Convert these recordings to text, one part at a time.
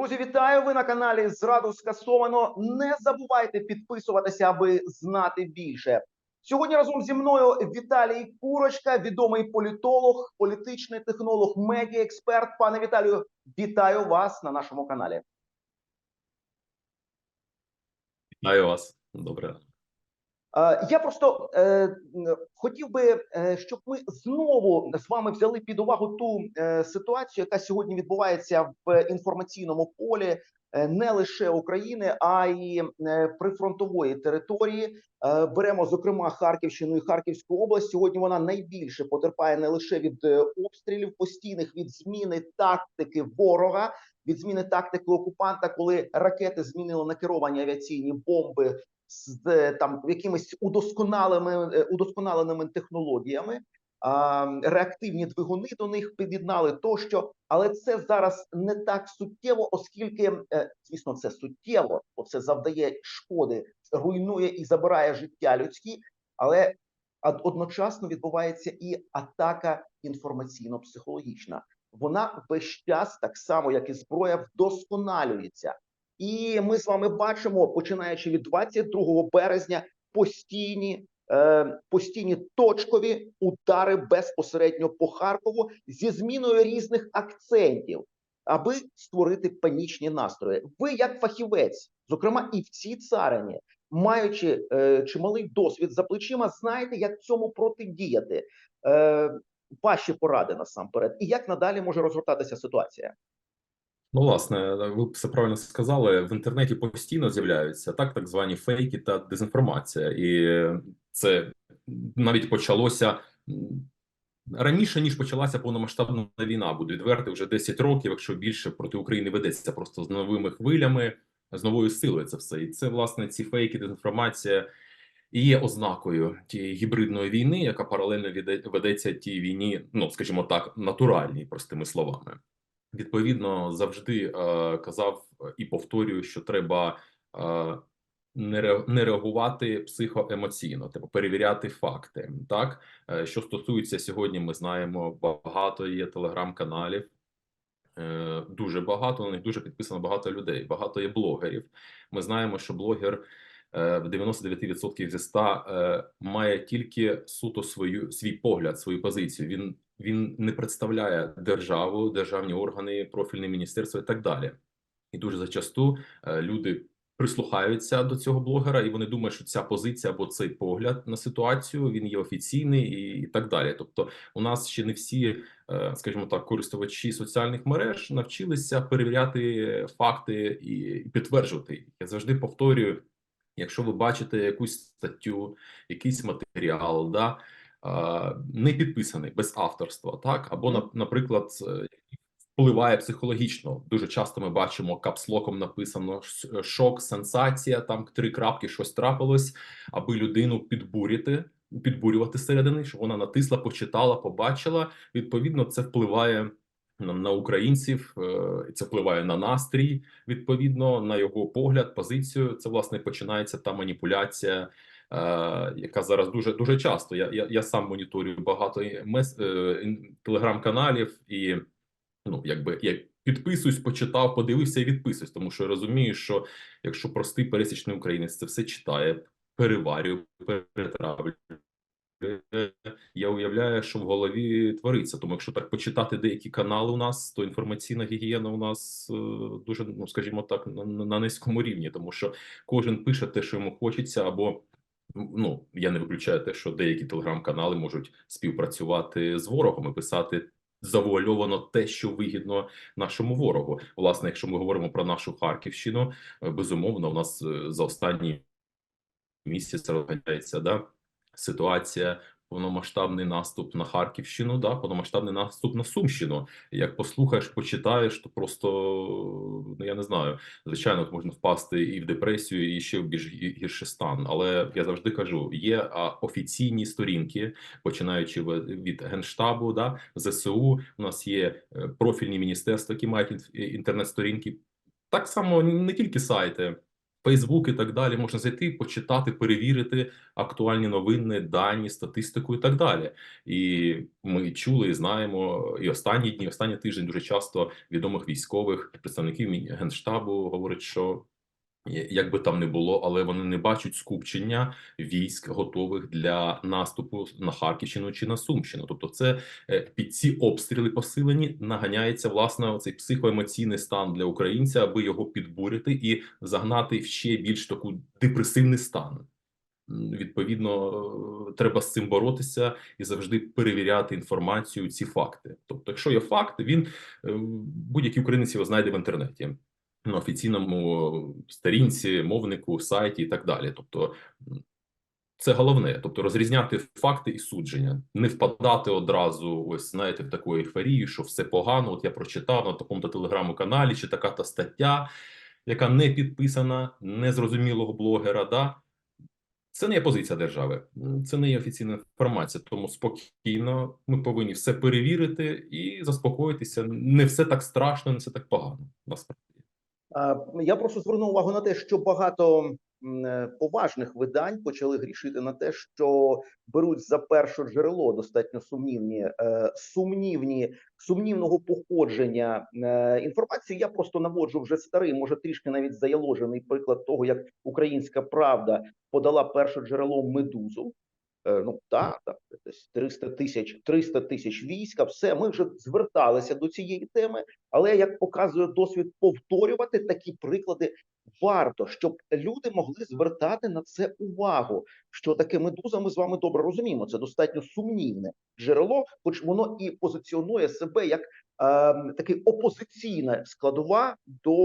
Друзі, вітаю! Ви на каналі Зраду скасовано. Не забувайте підписуватися, аби знати більше. Сьогодні разом зі мною Віталій Курочка, відомий політолог, політичний технолог, медіаексперт. Пане Віталію, вітаю вас на нашому каналі. Вітаю вас. Добре. Е, Я просто е, хотів би, е, щоб ми знову з вами взяли під увагу ту ситуацію, яка сьогодні відбувається в інформаційному полі не лише України, а й прифронтової території. Беремо зокрема Харківщину і Харківську область. Сьогодні вона найбільше потерпає не лише від обстрілів постійних, від зміни тактики ворога, від зміни тактики окупанта, коли ракети змінили накеровані авіаційні бомби з е, там якимись удосконаленими е, удосконаленими технологіями. Реактивні двигуни до них під'єднали тощо, але це зараз не так суттєво, оскільки е, звісно це суттєво, бо це завдає шкоди, руйнує і забирає життя людські, але одночасно відбувається і атака інформаційно-психологічна. Вона весь час, так само як і зброя, вдосконалюється. І ми з вами бачимо, починаючи від 22 березня, постійні е, постійні точкові удари безпосередньо по Харкову зі зміною різних акцентів, аби створити панічні настрої. Ви, як фахівець, зокрема і в цій царині, маючи е, чималий досвід за плечима, знаєте, як цьому протидіяти. Е, ваші поради насамперед, і як надалі може розгортатися ситуація? Ну, власне, ви все правильно сказали. В інтернеті постійно з'являються так, так звані фейки та дезінформація, і це навіть почалося раніше ніж почалася повномасштабна війна. Буде відверти вже 10 років, якщо більше проти України ведеться просто з новими хвилями, з новою силою. Це все, і це власне ці фейки, дезінформація. І є ознакою тієї гібридної війни, яка паралельно ведеться тій війні, ну скажімо так, натуральній, простими словами. Відповідно, завжди е, казав і повторюю, що треба е, не, реагувати психоемоційно, треба перевіряти факти. Так, Е, що стосується сьогодні, ми знаємо, багато є телеграм-каналів. Е, Дуже багато на них дуже підписано багато людей. Багато є блогерів. Ми знаємо, що блогер е, в 99% зі 100 е, має тільки суто свою свій погляд, свою позицію. Він він не представляє державу, державні органи, профільне міністерство і так далі. І дуже зачасту е, люди прислухаються до цього блогера, і вони думають, що ця позиція або цей погляд на ситуацію він є офіційний і, так далі. Тобто, у нас ще не всі, е, скажімо так, користувачі соціальних мереж навчилися перевіряти факти і, підтверджувати. їх. Я завжди повторюю. Якщо ви бачите якусь статтю, якийсь матеріал, да, не підписаний без авторства, так або на- наприклад, е, впливає психологічно. Дуже часто ми бачимо капслоком написано шок, сенсація. Там три крапки, щось трапилось, аби людину підбурити, підбурювати зсередини, щоб вона натисла, почитала, побачила. Відповідно, це впливає на, на українців, е, це впливає на настрій. Відповідно, на його погляд, позицію. Це власне починається та маніпуляція. Е, Яка зараз дуже дуже часто. Я я, я сам моніторю багато мес е, телеграм-каналів, і ну якби я підписуюсь, почитав, подивився і відписуюсь, тому що я розумію, що якщо простий пересічний українець це все читає, переварює, перетравлює. Я уявляю, що в голові твориться. Тому, якщо так почитати деякі канали у нас, то інформаційна гігієна у нас е, дуже, ну скажімо так, на на низькому рівні, тому що кожен пише те, що йому хочеться, або ну я не виключаю те, що деякі телеграм-канали можуть співпрацювати з ворогом і писати завуальовано те, що вигідно нашому ворогу. Власне, якщо ми говоримо про нашу Харківщину, е, безумовно, у нас е, за останні місяці розглядається да ситуація. Повномасштабний наступ на Харківщину, да, повномасштабний наступ на Сумщину. Як послухаєш, почитаєш, то просто ну я не знаю. Звичайно, можна впасти і в депресію, і ще в більш гі- гірший стан. Але я завжди кажу: є офіційні сторінки, починаючи від генштабу, да ЗСУ. У нас є е, профільні міністерства, які мають інтернет-сторінки. Так само не тільки сайти. Фейсбук і так далі можна зайти, почитати, перевірити актуальні новини, дані, статистику і так далі. І ми чули і знаємо і останні дні, останній тиждень дуже часто відомих військових представників генштабу говорять, що як би там не було, але вони не бачать скупчення військ готових для наступу на Харківщину чи на Сумщину. Тобто, це е, під ці обстріли посилені наганяється власне цей психоемоційний стан для українця, аби його підбурити і загнати в ще більш таку депресивний стан. Відповідно, е, треба з цим боротися і завжди перевіряти інформацію, ці факти. Тобто, якщо є факт, він е, будь-який українець його знайде в інтернеті офіційному сторінці, мовнику, сайті і так далі. Тобто, це головне, тобто розрізняти факти і судження, не впадати одразу, ось знаєте, в таку ейфорію, що все погано. От я прочитав на такому-то телеграм-каналі, чи така та стаття, яка не підписана незрозумілого блогера. Да? Це не є позиція держави, це не є офіційна інформація. Тому спокійно ми повинні все перевірити і заспокоїтися. Не все так страшно, не все так погано. Насправді. Я просто звернув увагу на те, що багато е, поважних видань почали грішити на те, що беруть за перше джерело достатньо сумнівні, е, сумнівні, сумнівного походження е, інформації. Я просто наводжу вже старий, може трішки навіть заяложений приклад того, як Українська Правда подала перше джерело медузу. Е, Ну так, так, десь 300 тисяч 300 тисяч війська. Все, ми вже зверталися до цієї теми, але як показує досвід, повторювати такі приклади варто, щоб люди могли звертати на це увагу. Що таке медуза? Ми з вами добре розуміємо. Це достатньо сумнівне джерело, хоч воно і позиціонує себе як е, такий опозиційна складова до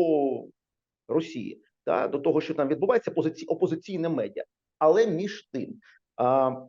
Росії, та до того, що там відбувається, позиці... опозиційне медіа. Але між тим,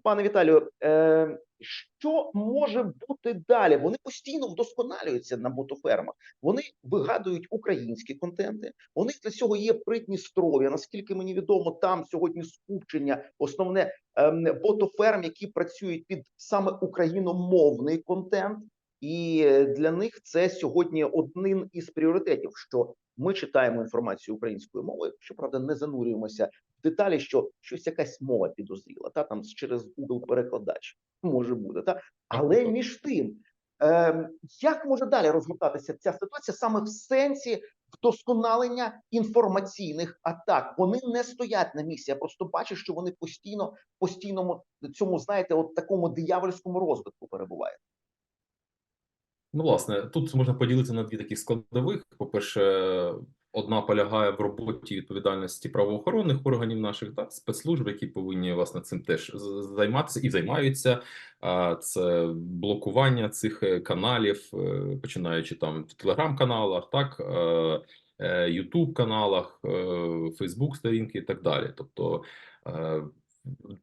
пане Віталію, е, що може бути далі? Вони постійно вдосконалюються на мотофермах. Вони вигадують українські контенти. У них для цього є Придністров'я. Наскільки мені відомо, там сьогодні скупчення основне ем, ботоферм, які працюють під саме україномовний контент. І для них це сьогодні один із пріоритетів, що ми читаємо інформацію українською мовою, щоправда, не занурюємося деталі, що щось якась мова підозріла, та там через Google перекладач може бути, та але між тим, е, як може далі розгортатися ця ситуація саме в сенсі вдосконалення інформаційних атак? Вони не стоять на місці. Я просто бачу, що вони постійно постійному цьому знаєте, от такому диявольському розвитку перебувають. Ну, власне, тут можна поділити на дві такі складових. По-перше, одна полягає в роботі відповідальності правоохоронних органів наших так, спецслужб, які повинні власне цим теж займатися і займаються. Це блокування цих е, каналів, е, починаючи там в телеграм-каналах, так. Ютуб каналах, Фейсбук сторінки і так далі. Тобто, е,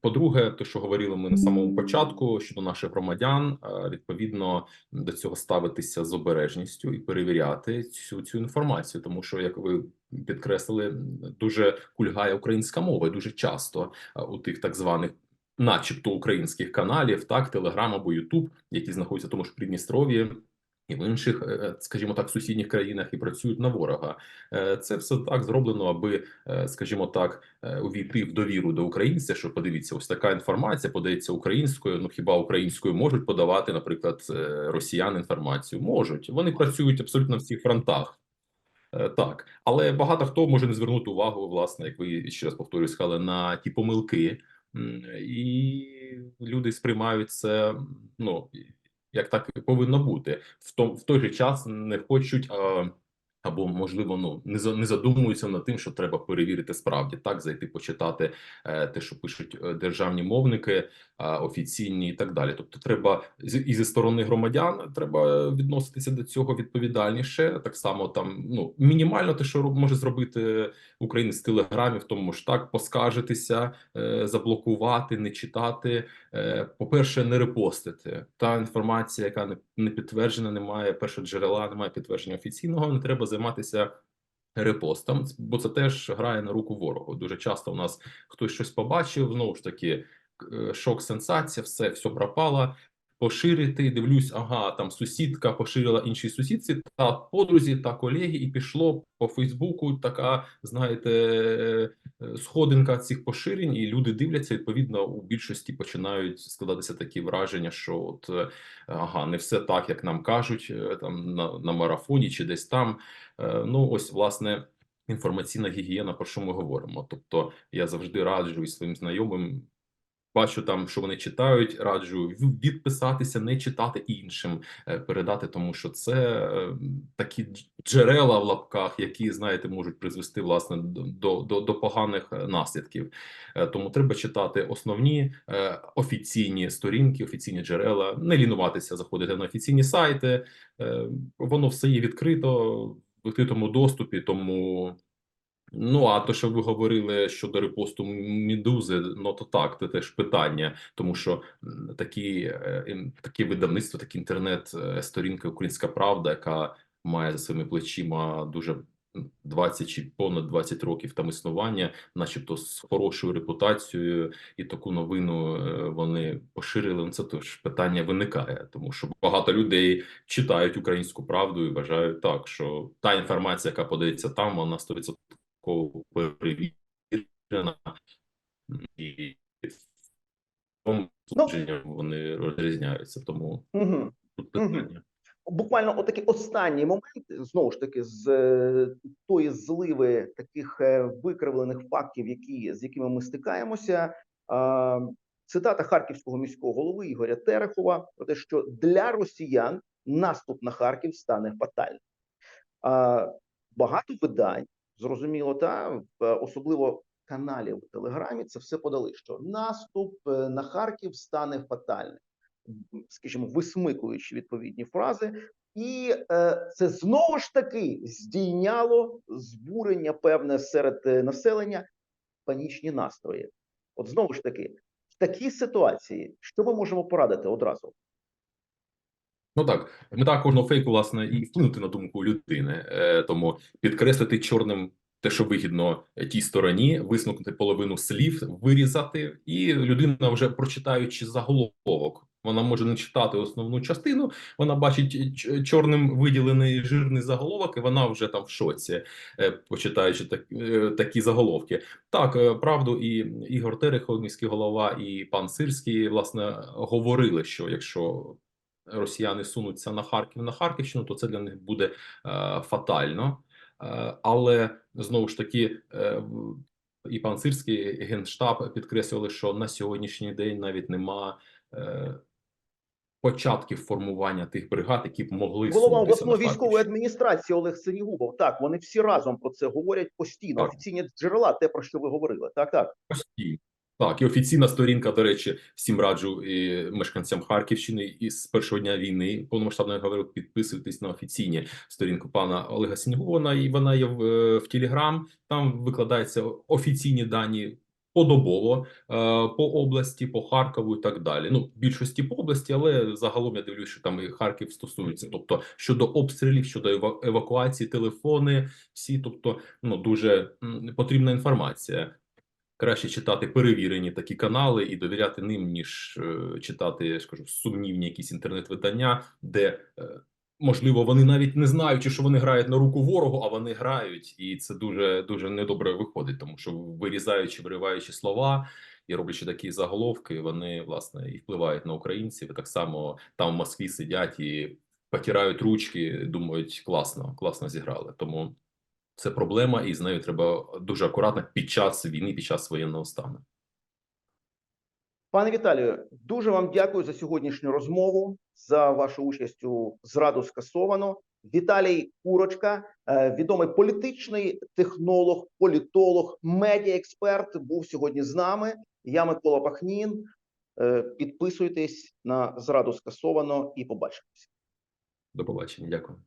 по-друге, те, що говорили ми на самому початку щодо наших громадян, е, відповідно до цього ставитися з обережністю і перевіряти цю цю інформацію, тому що, як ви підкреслили, дуже кульгає українська мова і дуже часто е, у тих так званих. Начебто українських каналів, так, Телеграм або Ютуб, які знаходяться в тому ж Придністров'ї і в інших, е, скажімо так, сусідніх країнах і працюють на ворога. Е, Це все так зроблено, аби, е, скажімо так, е, увійти в довіру до українця. Що подивіться, ось така інформація подається українською. Ну хіба українською можуть подавати, наприклад, е, росіян інформацію? Можуть вони працюють абсолютно на всіх фронтах. Е, Так, але багато хто може не звернути увагу, власне, як ви ще раз повторюю, сказали, на ті помилки, і люди сприймають це, ну як так і повинно бути. В том в той же час не хочуть. А, або можливо, ну не за- не задумуються над тим, що треба перевірити справді так, зайти почитати е, те, що пишуть е, державні мовники, е, офіційні і так далі. Тобто, треба і зі сторони громадян треба відноситися до цього відповідальніше. Так само там ну мінімально те, що може зробити українець в телеграмі, тому ж так поскаржитися, заблокувати, не читати. Е, По-перше, не репостити та інформація, яка не підтверджена, немає першого джерела, немає підтвердження офіційного. Не треба займатися репостом, бо це теж грає на руку ворогу. Дуже часто у нас хтось щось побачив. Знову ж таки, е, шок, сенсація, все, все пропало. Поширити. Дивлюсь, ага, там сусідка поширила іншій сусідці та подрузі та колеги, і пішло по Фейсбуку така, знаєте, е, е, сходинка цих поширень, і люди дивляться. Відповідно, у більшості починають складатися такі враження, що от е, ага, не все так, як нам кажуть, там на, на марафоні чи десь там. Ну, ось власне. Інформаційна гігієна, про що ми говоримо. Тобто я завжди раджу і своїм знайомим бачу там, що вони читають, раджу відписатися, не читати іншим, е, передати, тому що це е, такі джерела в лапках, які знаєте, можуть призвести власне до, до, до поганих е, наслідків. Тому треба читати основні офіційні сторінки, офіційні джерела, не лінуватися, заходити на офіційні сайти. Воно все є відкрито в відкритому доступі, тому. Ну, а то, що ви говорили щодо репосту Медузи, ну то так, це теж питання, тому що такі, е, такі видавництво, такі інтернет-сторінка Українська Правда, яка має за своїми плечима дуже м, 20 чи понад 20 років там існування, начебто з хорошою репутацією, і таку новину е, вони поширили. Ну, це теж питання виникає, тому що багато людей читають українську правду і вважають так, що та інформація, яка подається там, вона 100% перевірена і тому Ну. вони розрізняються. Тому Угу. тут питання. Буквально отакий останній момент, знову ж таки, з е, тої зливи таких е, викривлених фактів, які з якими ми стикаємося. Цитата харківського міського голови Ігоря Терехова про те, що для росіян наступ на Харків стане фатальним. Багато видань, зрозуміло, та особливо каналів в Телеграмі, це все подали, що наступ е, на Харків стане фатальним скажімо, висмикуючи відповідні фрази, і е, це знову ж таки здійняло збурення певне серед е, населення, панічні настрої. От знову ж таки, в такій ситуації, що ми можемо порадити одразу? Ну так, мета кожного фейку, власне, і вплинути на думку людини, е, тому підкреслити чорним те, що вигідно е, тій стороні, висмикнути половину слів, вирізати, і людина, вже прочитаючи заголовок, вона може не читати основну частину. Вона бачить чорним виділений жирний заголовок, і вона вже там в шоці, е, почитаючи так, е, такі заголовки. Так, е, правду, і Ігор Терехов, міський голова, і пан Сирський, власне, говорили, що якщо росіяни сунуться на Харків на Харківщину, то це для них буде е, фатально. Е, але знову ж таки, е, і пан Сирський, генштаб підкреслювали, що на сьогоднішній день навіть нема е, початків формування тих бригад, які б могли Голова обласної військової адміністрації Олег Синігубов. Так, вони всі разом про це говорять постійно. Так. Офіційні джерела, те про що ви говорили. Так, так. Постійно. Так, і офіційна сторінка, до речі, всім раджу і мешканцям Харківщини і з першого дня війни повномасштабної говорю, підписуйтесь на офіційні сторінку пана Олега Сіньгу. Вона і вона є в, е, в Телеграм. Там викладаються офіційні дані подобово е, по області, по Харкову і так далі. Ну, більшості по області, але загалом я дивлюсь, що там і Харків стосується. Тобто щодо обстрілів, щодо евакуації, телефони, всі, тобто, ну дуже потрібна інформація краще читати перевірені такі канали і довіряти ним, ніж е, читати, я ж сумнівні якісь інтернет-видання, де е, можливо вони навіть не знаючи, що вони грають на руку ворогу, а вони грають, і це дуже дуже недобре виходить, тому що вирізаючи, вириваючи слова. І роблячи такі заголовки, вони власне і впливають на українців. Так само там в Москві сидять і потирають ручки, думають, класно, класно зіграли. Тому це проблема, і з нею треба дуже акуратно під час війни, під час воєнного стану. Пане Віталію, дуже вам дякую за сьогоднішню розмову, за вашу участь у зраду скасовано. Віталій Курочка, е, відомий політичний технолог, політолог, медіаексперт, був сьогодні з нами. Я Микола Пахнін. Е, Підписуйтесь на зраду скасовано і побачимось. До побачення. Дякую.